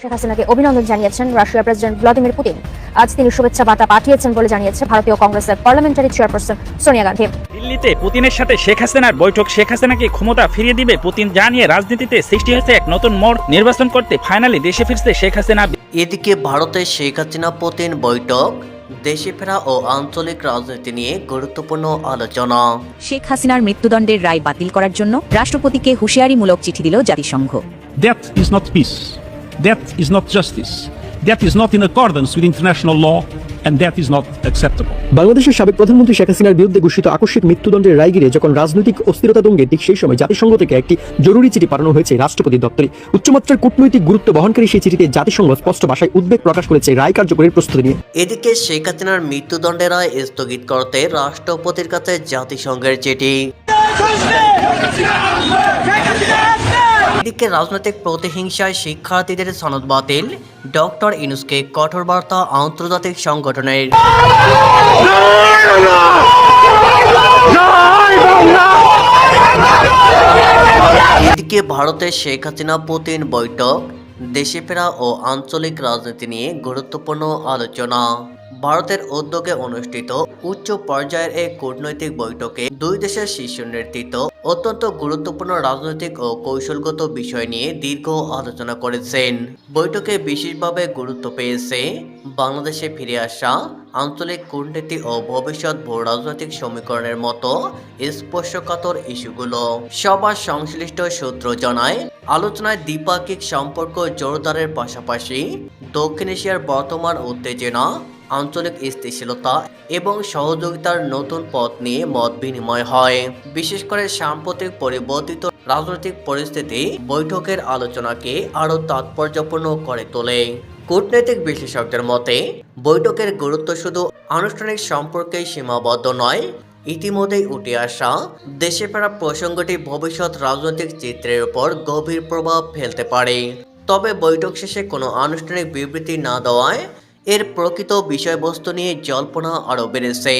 শেখ হাসিনাকে অভিনন্দন জানিয়েছেন রাশিয়ার প্রেসিডেন্ট ভ্লাদিমির পুতিন। আজ তিনি শুভেচ্ছা বার্তা পাঠিয়েছেন বলে জানিয়েছে ভারতীয় কংগ্রেসের পার্লামেন্টারি চেয়ারপারসন সোনিয়া গান্ধী। দিল্লিতে পুতিনের সাথে শেখ হাসিনার বৈঠক শেখ হাসিনাকে ক্ষমতা ফিরিয়ে দিবে? পুতিন জানিয়ে রাজনীতিতে সৃষ্টি হয়েছে এক নতুন মোড় নির্বাচন করতে ফাইনালি দেশে ফিরছে শেখ হাসিনা। এদিকে ভারতের শেখ হাসিনা পুতিন বৈঠক দেশে ফেরা ও আঞ্চলিক রাজনীতি নিয়ে গুরুত্বপূর্ণ আলোচনা। শেখ হাসিনার মৃত্যুদণ্ডের রায় বাতিল করার জন্য রাষ্ট্রপতিকে হুঁশিয়ারিমূলক চিঠি দিল জাতিসংঘ। That is not peace. That is not justice. That is not in accordance with international law, and that is not acceptable. বাংলাদেশের সাবেক প্রধানমন্ত্রী শেখ হাসিনার বিরুদ্ধে ঘোষিত আকস্মিক মৃত্যুদণ্ডের রায় ঘিরে যখন রাজনৈতিক অস্থিরতা দঙ্গে ঠিক সেই সময় জাতিসংঘ থেকে একটি জরুরি চিঠি পাঠানো হয়েছে রাষ্ট্রপতি দপ্তরে উচ্চমাত্রার কূটনৈতিক গুরুত্ব বহনকারী সেই চিঠিতে জাতিসংঘ স্পষ্ট ভাষায় উদ্বেগ প্রকাশ করেছে রায় কার্যকরীর প্রস্তুতি নিয়ে এদিকে শেখ হাসিনার মৃত্যুদণ্ডের রায় স্থগিত করতে রাষ্ট্রপতির কাছে জাতিসংঘের চিঠি এদিকে রাজনৈতিক প্রতিহিংসায় শিক্ষার্থীদের সনদ বাতিল। ডক্টর ইনুসকে কঠোর বার্তা আন্তর্জাতিক সংগঠনের। এদিকে ভারতের শেখ হাসিনা পুতিন বৈঠক। দেশে ফেরা ও আঞ্চলিক রাজনীতি নিয়ে গুরুত্বপূর্ণ আলোচনা। ভারতের উদ্যোগে অনুষ্ঠিত উচ্চ পর্যায়ের এই কূটনৈতিক বৈঠকে দুই দেশের শীর্ষ নেতৃত্ব অত্যন্ত গুরুত্বপূর্ণ রাজনৈতিক ও কৌশলগত বিষয় নিয়ে দীর্ঘ আলোচনা করেছেন। বৈঠকে বিশেষভাবে গুরুত্ব পেয়েছে বাংলাদেশে ফিরে আসা আঞ্চলিক কূটনীতি ও ভবিষ্যৎ ভূ রাজনৈতিক সমীকরণের মতো স্পর্শকাতর ইস্যুগুলো। সবার সংশ্লিষ্ট সূত্র জানায়, আলোচনায় দ্বিপাক্ষিক সম্পর্ক জোরদারের পাশাপাশি দক্ষিণ এশিয়ার বর্তমান উত্তেজনা আঞ্চলিক স্থিতিশীলতা এবং সহযোগিতার নতুন পথ নিয়ে মত বিনিময় হয়। বিশেষ করে সাম্প্রতিক পরিবর্তিত রাজনৈতিক পরিস্থিতি বৈঠকের আলোচনাকে আরও তাৎপর্যপূর্ণ করে তোলে। কূটনৈতিক বিশেষজ্ঞদের মতে, বৈঠকের গুরুত্ব শুধু আনুষ্ঠানিক সম্পর্কেই সীমাবদ্ধ নয়, ইতিমধ্যেই উঠে আসা দেশে ফেরা প্রসঙ্গটি ভবিষ্যৎ রাজনৈতিক চিত্রের উপর গভীর প্রভাব ফেলতে পারে। তবে বৈঠক শেষে কোনো আনুষ্ঠানিক বিবৃতি না দেওয়ায় এর প্রকৃত বিষয়বস্তু নিয়ে জল্পনা আরও বেড়েছে।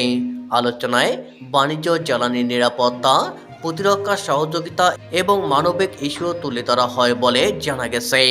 আলোচনায় বাণিজ্য, জ্বালানি নিরাপত্তা, প্রতিরক্ষা সহযোগিতা এবং মানবিক ইস্যু তুলে ধরা হয় বলে জানা গেছে।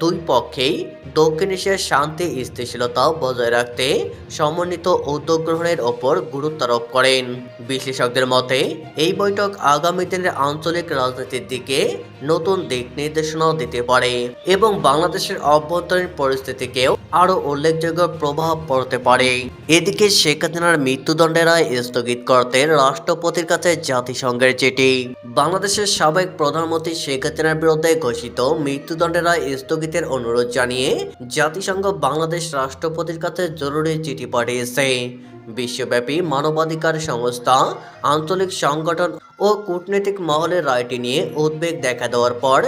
দুই পক্ষেই দক্ষিণ এশিয়ার শান্তি, স্থিতিশীলতা বজায় রাখতে সমন্বিত উদ্যোগ গ্রহণের ওপর গুরুত্ব আরোপ করেন। বিশ্লেষকদের মতে, এই বৈঠক আগামী দিনের আঞ্চলিক রাজনীতির দিকে নতুন দিক নির্দেশনাও দিতে পারে এবং বাংলাদেশের অভ্যন্তরীণ পরিস্থিতিকেও আরও উল্লেখযোগ্য প্রভাব পড়তে পারে। এদিকে শেখ হাসিনার মৃত্যুদণ্ডের রায় স্থগিত করতে রাষ্ট্রপতির কাছে জাতিসংঘের চিঠি। বাংলাদেশের সাবেক প্রধানমন্ত্রী শেখ হাসিনার বিরুদ্ধে ঘোষিত মৃত্যুদণ্ডের রায় স্থগিতের অনুরোধ জানিয়ে জাতিসংঘ বাংলাদেশ রাষ্ট্রপতির কাছে জরুরি চিঠি পাঠিয়েছে। বিশ্বব্যাপী মানবাধিকার সংস্থা, আঞ্চলিক সংগঠন ও কূটনৈতিক মহলের রায়টি নিয়ে উদ্বেগ দেখা দেওয়ার পর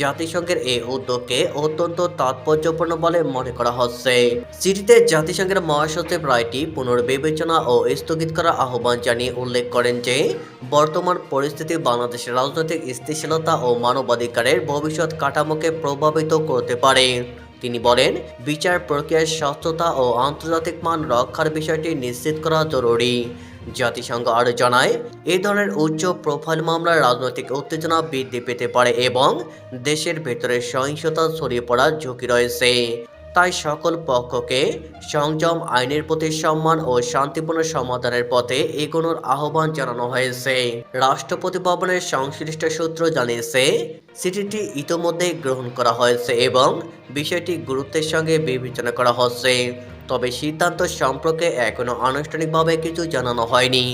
জাতিসংঘের এই উদ্যোগকে অত্যন্ত তাৎপর্যপূর্ণ বলে মনে করা হচ্ছে। চিঠিতে জাতিসংঘের মহাসচিব রায়টি পুনর্বিবেচনা ও স্থগিত করার আহ্বান জানিয়ে উল্লেখ করেন যে, বর্তমান পরিস্থিতি বাংলাদেশের রাজনৈতিক স্থিতিশীলতা ও মানবাধিকারের ভবিষ্যৎ কাঠামোকে প্রভাবিত করতে পারে। তিনি বলেন, বিচার প্রক্রিয়ার স্বচ্ছতা ও আন্তর্জাতিক মান রক্ষার বিষয়টি নিশ্চিত করা জরুরি। জাতিসংঘ আরও জানায়, এ ধরনের উচ্চ প্রোফাইল মামলার রাজনৈতিক উত্তেজনা বৃদ্ধি পেতে পারে এবং দেশের ভেতরে সহিংসতা ছড়িয়ে পড়ার ঝুঁকি রয়েছে। তাই সকল পক্ষকে সংযম, আইনের প্রতি সম্মান ও শান্তিপূর্ণ সমাধানের পথে এগোনোর আহ্বান জানানো হয়েছে। রাষ্ট্রপতি ভবনের সংশ্লিষ্ট সূত্র জানিয়েছে চিঠিটি ইতোমধ্যে গ্রহণ করা হয়েছে এবং বিষয়টি গুরুত্বের সঙ্গে বিবেচনা করা হচ্ছে। তবে সিদ্ধান্ত সম্পর্কে এখনও আনুষ্ঠানিকভাবে কিছু জানানো হয়নি।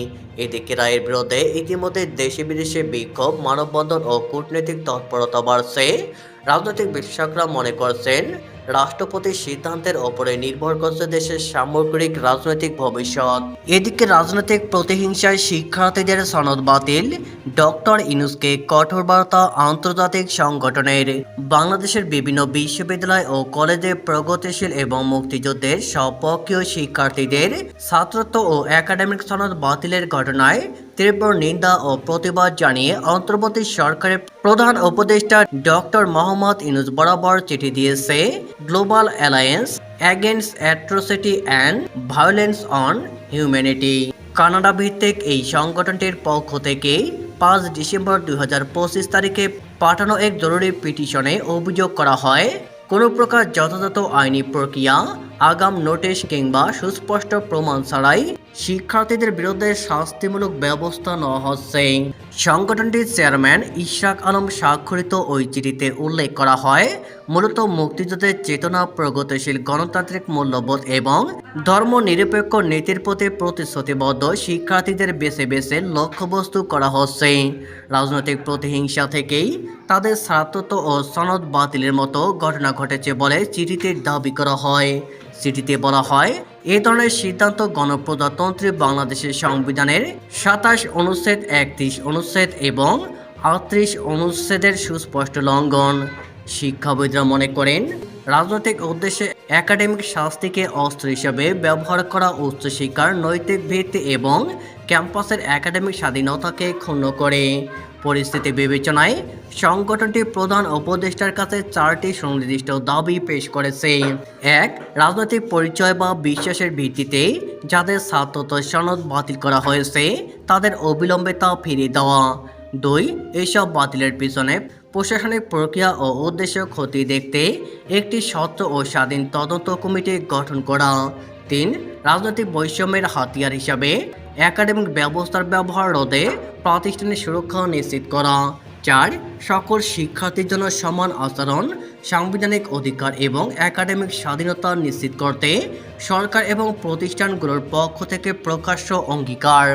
এদিকে রায়ের বিরুদ্ধে ইতিমধ্যে দেশে বিদেশে বিক্ষোভ, মানববন্ধন ও কূটনৈতিক তৎপরতা বাড়ছে। রাজনৈতিক বিশ্লেষকরা মনে করছেন রাষ্ট্রপতির সিদ্ধান্তের ওপরে নির্ভর করছে দেশের সামগ্রিক রাজনৈতিক ভবিষ্যৎ। এদিকে রাজনৈতিক প্রতিহিংসায় শিক্ষার্থীদের সনদ বাতিল। ডক্টর ইনুসকে কঠোর বার্তা আন্তর্জাতিক সংগঠনের। বাংলাদেশের বিভিন্ন বিশ্ববিদ্যালয় ও কলেজে প্রগতিশীল এবং মুক্তিযুদ্ধের সপক্ষীয় শিক্ষার্থীদের ছাত্রত্ব ও একাডেমিক সনদ বাতিলের ঘটনায় তীব্র নিন্দা ও প্রতিবাদ জানিয়ে অন্তর্বর্তী সরকারের প্রধান উপদেষ্টা ডক্টর মোহাম্মদ ইনুস বরাবর চিঠি দিয়েছে। Global alliance against atrocity and violence on humanity Canada ভিত্তিক এই সংগঠনটির পক্ষ থেকে পাঁচ ডিসেম্বর দু হাজার পঁচিশ তারিখে পাঠানো এক জরুরি পিটিশনে অভিযোগ করা হয়, কোনো প্রকার যথাযথ আইনি প্রক্রিয়া আগাম নোটিশ কিংবা সুস্পষ্ট প্রমাণ ছাড়াই শিক্ষার্থীদের বিরুদ্ধে শাস্তিমূলক ব্যবস্থা নেওয়া হচ্ছে। সংগঠনটির চেয়ারম্যান ইশরাক আলম স্বাক্ষরিত ওই চিঠিতে উল্লেখ করা হয়, মূলত মুক্তিযুদ্ধের চেতনা, প্রগতিশীল গণতান্ত্রিক মূল্যবোধ এবং ধর্ম নিরপেক্ষ নীতির প্রতি প্রতিশ্রুতিবদ্ধ শিক্ষার্থীদের বেছে বেছে লক্ষ্যবস্তু করা হচ্ছে। রাজনৈতিক প্রতিহিংসা থেকেই তাদের স্বার্থত ও সনদ বাতিলের মতো ঘটনা ঘটেছে বলে চিঠিতে দাবি করা হয়। চিঠিতে বলা হয়, এ ধরনের সিদ্ধান্ত গণপ্রজাতন্ত্রী বাংলাদেশের সংবিধানের সাতাশ অনুচ্ছেদ, একত্রিশ অনুচ্ছেদ এবং আটত্রিশ অনুচ্ছেদের সুস্পষ্ট লঙ্ঘন। শিক্ষাবিদরা মনে করেন, রাজনৈতিক উদ্দেশ্যে একাডেমিক শাস্তিকে অস্ত্র হিসেবে ব্যবহার করা উচ্চশিক্ষার নৈতিক ভিত্তি এবং ক্যাম্পাসের একাডেমিক স্বাধীনতাকে ক্ষুণ্ণ করে। পরিস্থিতি বিবেচনায় সংগঠনটি প্রধান উপদেষ্টার কাছে চারটি সুনির্দিষ্ট দাবি পেশ করেছে। এক, রাজনৈতিক পরিচয় বা বিশ্বাসের ভিত্তিতে যাদের ছাত্রত্ব সনদ বাতিল করা হয়েছে, তাদের অবিলম্বে তা ফিরিয়ে দেওয়া। দুই, এসব বাতিলের পিছনে প্রশাসনিক প্রক্রিয়া ও উদ্দেশ্য ক্ষতি দেখতে একটি স্বচ্ছ ও স্বাধীন তদন্ত কমিটি গঠন করা। তিন, রাজনৈতিক বৈষম্যের হাতিয়ার হিসাবে একাডেমিক ব্যবস্থার ব্যবহার রোধে প্রাতিষ্ঠানিক সুরক্ষা নিশ্চিত করা। চার, সকল শিক্ষার্থীর জন্য সমান আচরণ, সাংবিধানিক অধিকার এবং একাডেমিক স্বাধীনতা নিশ্চিত করতে সরকার এবং প্রতিষ্ঠানগুলোর পক্ষ থেকে প্রকাশ্য অঙ্গীকার।